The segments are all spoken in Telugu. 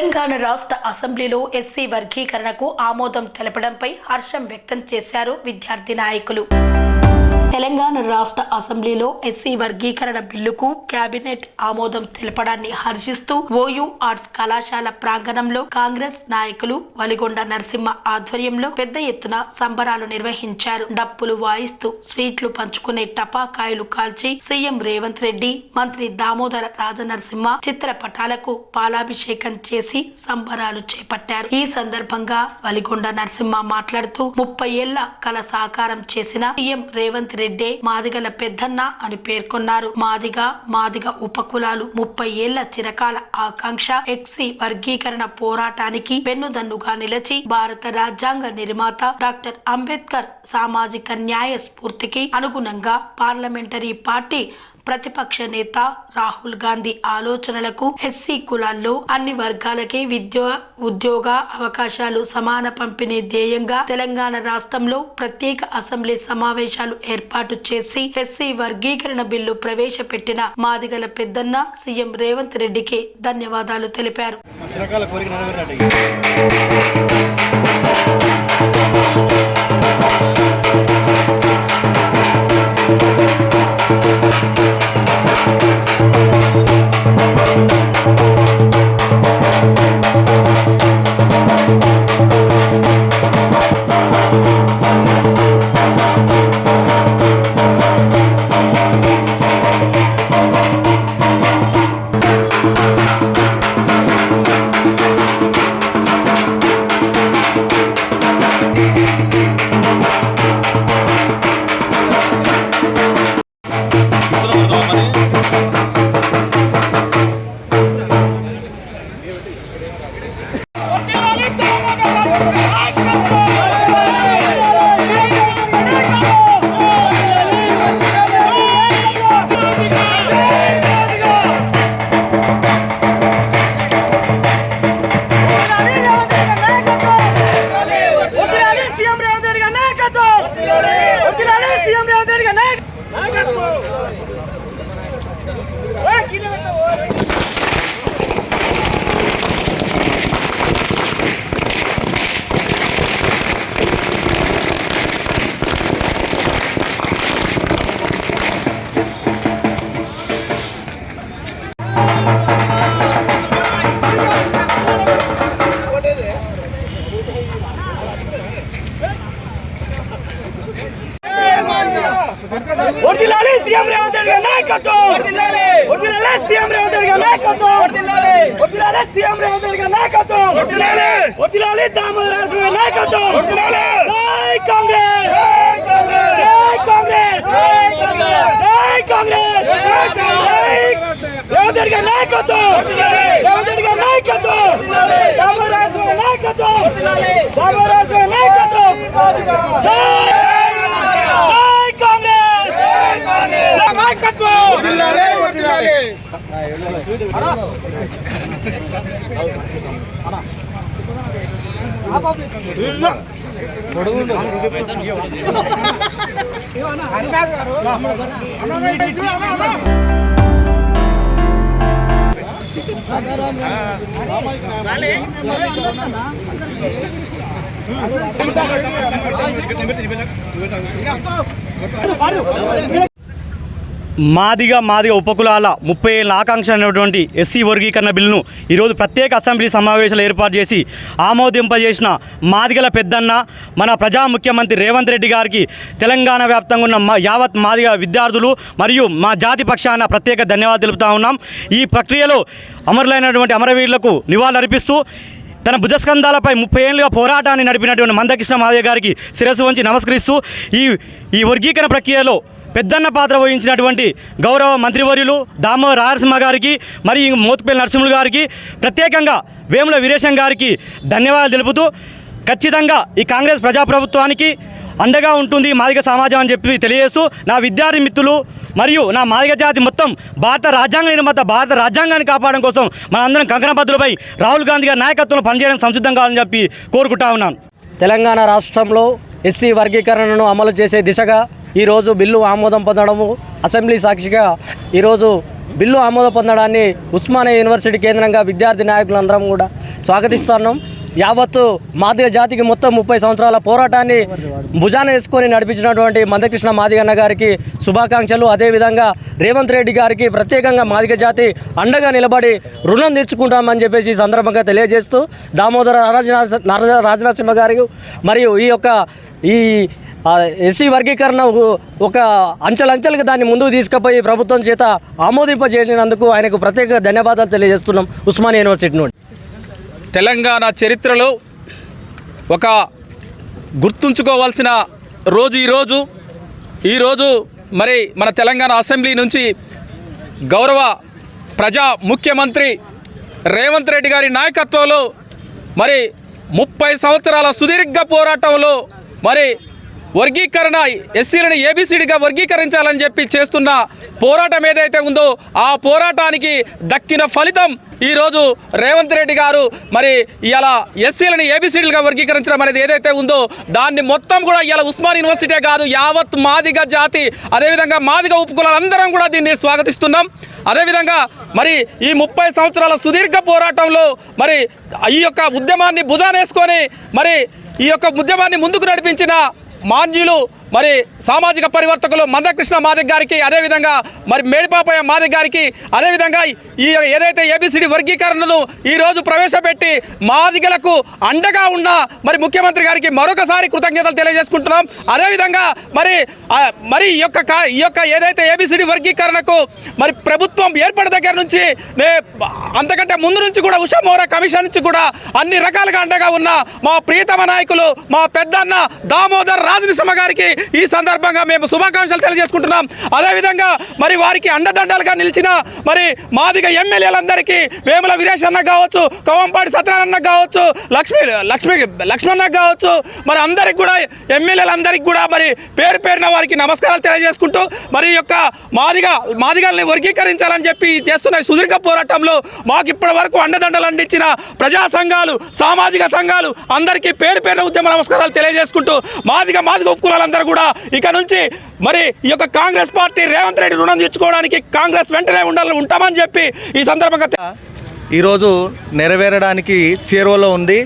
తెలంగాణ రాష్ట్ర అసెంబ్లీలో ఎస్సీ వర్గీకరణకు ఆమోదం తెలపడంపై హర్షం వ్యక్తం చేశారు విద్యార్థి నాయకులు. తెలంగాణ రాష్ట్ర అసెంబ్లీలో ఎస్సీ వర్గీకరణ బిల్లుకు కేబినెట్ ఆమోదం తెలపడాన్ని హర్షిస్తూ ఓయూ ఆర్ట్స్ కళాశాల ప్రాంగణంలో కాంగ్రెస్ నాయకులు వలిగొండ నరసింహ ఆధ్వర్యంలో పెద్ద ఎత్తున సంబరాలు నిర్వహించారు. డప్పులు వాయిస్తూ స్వీట్లు పంచుకునే టపాకాయలు కాల్చి సీఎం రేవంత్ రెడ్డి మంత్రి దామోదర రాజనరసింహ చిత్రపటాలకు పాలాభిషేకం చేసి సంబరాలు చేపట్టారు. ఈ సందర్భంగా వలిగొండ నరసింహ మాట్లాడుతూ ముప్పై ఏళ్ళ కళ సాకారం చేసిన సీఎం రేవంత్ రెడ్డే మాదిగల పెద్దన్న అని పేర్కొన్నారు. మాదిగ మాదిగ ఉపకులాలు ముప్పై ఏళ్ళ చిరకాల ఆకాంక్ష ఎక్సి వర్గీకరణ పోరాటానికి వెన్నుదన్నుగా నిలిచి భారత రాజ్యాంగ నిర్మాత డాక్టర్ అంబేద్కర్ సామాజిక న్యాయ స్ఫూర్తికి అనుగుణంగా పార్లమెంటరీ పార్టీ ప్రతిపక్ష నేత రాహుల్ గాంధీ ఆలోచనలకు ఎస్సీ కులాల్లో అన్ని వర్గాలకి విద్య ఉద్యోగ అవకాశాలు సమాన పంపిణీ ధ్యేయంగా తెలంగాణ రాష్ట్రంలో ప్రత్యేక అసెంబ్లీ సమావేశాలు ఏర్పాటు చేసి ఎస్సీ వర్గీకరణ బిల్లు ప్రవేశపెట్టిన మాదిగల పెద్దన్న సీఎం రేవంత్ రెడ్డికి ధన్యవాదాలు తెలిపారు. రకాల వదిలాలి సీఎం రేవంత్ రెడ్డి గారి నాయకత్వం. వదిలాలి సీఎం రేవంత్ రెడ్డి గారి నాయకత్వం. వదిలాలి సీఎం రేవంత్ రెడ్డి గారి నాయకత్వం. వదిలాలి దామోదర రాజు గారి నాయకత్వం. జై కాంగ్రెస్. జై కాంగ్రెస్. జై కాంగ్రెస్. జై రేవంత్ రెడ్డి గారి నాయకత్వం. రేవంత్ రెడ్డి గారి నాయకత్వం. దామోదర రాజు గారి నాయకత్వం. దామోదర రాజు గారి నాయకత్వం. జై జై నాయకత్వం మాదిగా మాదిగా ఉపకులాల ముప్పై ఏళ్ళ ఆకాంక్ష అనేటువంటి ఎస్సీ వర్గీకరణ బిల్లును ఈరోజు ప్రత్యేక అసెంబ్లీ సమావేశాలు ఏర్పాటు చేసి ఆమోదింపజేసిన మాదిగల పెద్దన్న మన ప్రజా ముఖ్యమంత్రి రేవంత్ రెడ్డి గారికి తెలంగాణ వ్యాప్తంగా ఉన్న మా యావత్ మాదిగ విద్యార్థులు మరియు మా జాతి పక్షాన ప్రత్యేక ధన్యవాదాలు తెలుపుతా ఉన్నాం. ఈ ప్రక్రియలో అమరులైనటువంటి అమరవీరులకు నివాళులర్పిస్తూ తన భుజస్కంధాలపై ముప్పై ఏళ్ళుగా పోరాటాన్ని నడిపినటువంటి మందకృష్ణ మాదయ్య గారికి శిరస్సు వంచి నమస్కరిస్తూ ఈ ఈ వర్గీకరణ ప్రక్రియలో పెద్దన్న పాత్ర వహించినటువంటి గౌరవ మంత్రివర్యులు దామో రారసింహ గారికి మరియు మోతుపల్లి నరసింహులు గారికి ప్రత్యేకంగా వేముల వీరేశం గారికి ధన్యవాదాలు తెలుపుతూ ఖచ్చితంగా ఈ కాంగ్రెస్ ప్రజాప్రభుత్వానికి అండగా ఉంటుంది మాదిగ సమాజం అని చెప్పి తెలియజేస్తూ నా విద్యార్థి మిత్రులు మరియు నా మాదిగ జాతి మొత్తం భారత రాజ్యాంగ నిర్మాత భారత రాజ్యాంగాన్ని కాపాడడం కోసం మనందరం కంకణబద్దులపై రాహుల్ గాంధీ గారి నాయకత్వంలో పనిచేయడానికి సంసిద్ధం కావాలని చెప్పి కోరుకుంటా ఉన్నాను. తెలంగాణ రాష్ట్రంలో ఎస్సీ వర్గీకరణను అమలు చేసే దిశగా ఈరోజు బిల్లు ఆమోదం పొందడము అసెంబ్లీ సాక్షిగా ఈరోజు బిల్లు ఆమోదం పొందడాన్ని ఉస్మానియా యూనివర్సిటీ కేంద్రంగా విద్యార్థి నాయకులందరం కూడా స్వాగతిస్తున్నాం. యావత్తు మాదిగ జాతికి మొత్తం ముప్పై సంవత్సరాల పోరాటాన్ని భుజాన వేసుకొని నడిపించినటువంటి మందకృష్ణ మాదిగన్న గారికి శుభాకాంక్షలు. అదేవిధంగా రేవంత్ రెడ్డి గారికి ప్రత్యేకంగా మాదిగ జాతి అండగా నిలబడి రుణం తీర్చుకుంటామని చెప్పేసి ఈ సందర్భంగా తెలియజేస్తూ దామోదర రాజ రాజనరసింహ గారికి మరియు ఈ యొక్క ఈ ఎస్సీ వర్గీకరణ ఒక- ఒక అంచెలంచెలుగా దాన్ని ముందుకు తీసుకుపోయి ప్రభుత్వం చేత ఆమోదింపజేసినందుకు ఆయనకు ప్రత్యేక ధన్యవాదాలు తెలియజేస్తున్నాం. ఉస్మానియా యూనివర్సిటీ నుండి. తెలంగాణ చరిత్రలో ఒక గుర్తుంచుకోవాల్సిన రోజు ఈరోజు ఈరోజు మరి మన తెలంగాణ అసెంబ్లీ నుంచి గౌరవ ప్రజా ముఖ్యమంత్రి రేవంత్ రెడ్డి గారి నాయకత్వంలో మరి ముప్పై సంవత్సరాల సుదీర్ఘ పోరాటంలో మరి వర్గీకరణ ఎస్సీలను ఏబిసిడిగా వర్గీకరించాలని చెప్పి చేస్తున్న పోరాటం ఏదైతే ఉందో ఆ పోరాటానికి దక్కిన ఫలితం ఈరోజు రేవంత్ రెడ్డి గారు మరి ఇలా ఎస్సీలను ఏబిసిడీలుగా వర్గీకరించడం అనేది ఏదైతే ఉందో దాన్ని మొత్తం కూడా ఇలా ఉస్మాన్ యూనివర్సిటీ కాదు యావత్ మాదిగ జాతి అదేవిధంగా మాదిగ ఉపకులందరం కూడా దీన్ని స్వాగతిస్తున్నాం. అదేవిధంగా మరి ఈ ముప్పై సంవత్సరాల సుదీర్ఘ పోరాటంలో మరి ఈ యొక్క ఉద్యమాన్ని భుజానేసుకొని మరి ఈ యొక్క ఉద్యమాన్ని ముందుకు నడిపించిన మాన్యులు మరి సామాజిక పరివర్తకులు మందకృష్ణ మాదిక్ గారికి అదేవిధంగా మరి మేడిపాపయ్య మాదిక్ గారికి అదేవిధంగా ఈ ఏదైతే ఏబిసిడి వర్గీకరణను ఈరోజు ప్రవేశపెట్టి మాదిగలకు అండగా ఉన్న మరి ముఖ్యమంత్రి గారికి మరొకసారి కృతజ్ఞతలు తెలియజేసుకుంటున్నాం. అదేవిధంగా మరి మరి ఈ యొక్క కా- ఈ యొక్క ఏదైతే ఏబిసిడి వర్గీకరణకు మరి ప్రభుత్వం ఏర్పడిన దగ్గర నుంచి అంతకంటే ముందు నుంచి కూడా ఉషా మోరా కమిషన్ నుంచి కూడా అన్ని రకాలుగా అండగా ఉన్న మా ప్రియతమ నాయకులు మా పెద్దన్న దామోదర్ రాజనరసింహ గారికి ఈ సందర్భంగా మేము శుభాకాంక్షలు తెలియజేసుకుంటున్నాం. అదేవిధంగా మరి వారికి అండదండలుగా నిలిచిన మరి మాదిగ ఎమ్మెల్యేలందరికీ వేముల వీరేష్ అన్న కావచ్చు కవంపాడి సత్యనారాయణ కావచ్చు లక్ష్మీ లక్ష్మీ లక్ష్మణ కావచ్చు మరి అందరికి కూడా ఎమ్మెల్యేలందరికీ కూడా మరి పేరు పేరున వారికి నమస్కారాలు తెలియజేసుకుంటూ మరి యొక్క మాదిగ మాదిగల్ని వర్గీకరించాలని చెప్పి చేస్తున్న సుదీర్ఘ పోరాటంలో మాకు ఇప్పటి వరకు అండదండలు అందించిన ప్రజా సంఘాలు సామాజిక సంఘాలు అందరికీ పేరు పేరున ఉద్యమ నమస్కారాలు తెలియజేసుకుంటూ మాదిగ మాదిగ ఉపకులాలందరూ కూడా ఇక నుంచి మరి ఈ యొక్క కాంగ్రెస్ పార్టీ రేవంత్ రెడ్డి రుణం తీర్చుకోవడానికి కాంగ్రెస్ వెంటనే ఉండాలని ఉంటామని చెప్పి ఈ సందర్భంగా ఈరోజు నెరవేరడానికి చేరువలో ఉంది.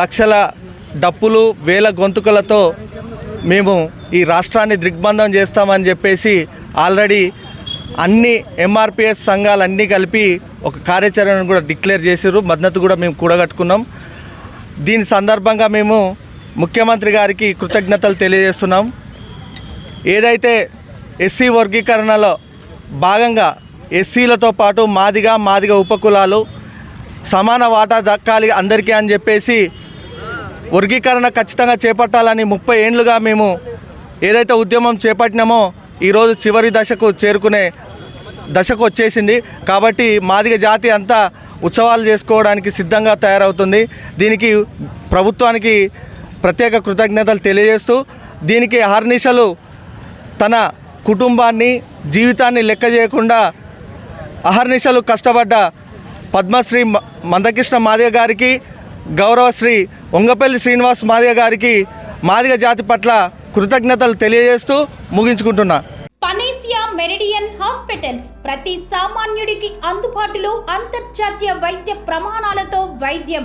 లక్షల డప్పులు వేల గొంతుకలతో మేము ఈ రాష్ట్రాన్ని దిగ్బంధం చేస్తామని చెప్పేసి ఆల్రెడీ అన్ని ఎంఆర్పిఎస్ సంఘాలన్నీ కలిపి ఒక కార్యాచరణను కూడా డిక్లేర్ చేసారు మద్దతు కూడా మేము కూడగట్టుకున్నాం. దీని సందర్భంగా మేము ముఖ్యమంత్రి గారికి కృతజ్ఞతలు తెలియజేస్తున్నాం. ఏదైతే ఎస్సీ వర్గీకరణలో భాగంగా ఎస్సీలతో పాటు మాదిగా మాదిగ ఉపకులాలు సమాన వాటా దక్కాలి అందరికీ అని చెప్పేసి వర్గీకరణ ఖచ్చితంగా చేపట్టాలని ముప్పై ఏండ్లుగా మేము ఏదైతే ఉద్యమం చేపట్టినామో ఈరోజు చివరి దశకు చేరుకునే దశకు వచ్చేసింది. కాబట్టి మాదిగ జాతి అంతా ఉత్సవాలు చేసుకోవడానికి సిద్ధంగా తయారవుతుంది. దీనికి ప్రభుత్వానికి ప్రత్యేక కృతజ్ఞతలు తెలియజేస్తూ దీనికి హర్నిశలు తన కుటుంబాన్ని జీవితాన్ని లెక్క చేయకుండా అహర్నిశలు కష్టపడ్డ పద్మశ్రీ మ- మందకృష్ణ మాదిగ గారికి గౌరవశ్రీ ఉంగపల్లి శ్రీనివాస్ మాదిగ గారికి మాదిగ జాతి పట్ల కృతజ్ఞతలు తెలియజేస్తూ ముగించుకుంటున్నా. పనేసియా మెరిడియన్ హాస్పిటల్స్ ప్రతి సామాన్యుడికి అందుబాటులో అంతర్జాతీయ వైద్య ప్రమాణాలతో వైద్యం.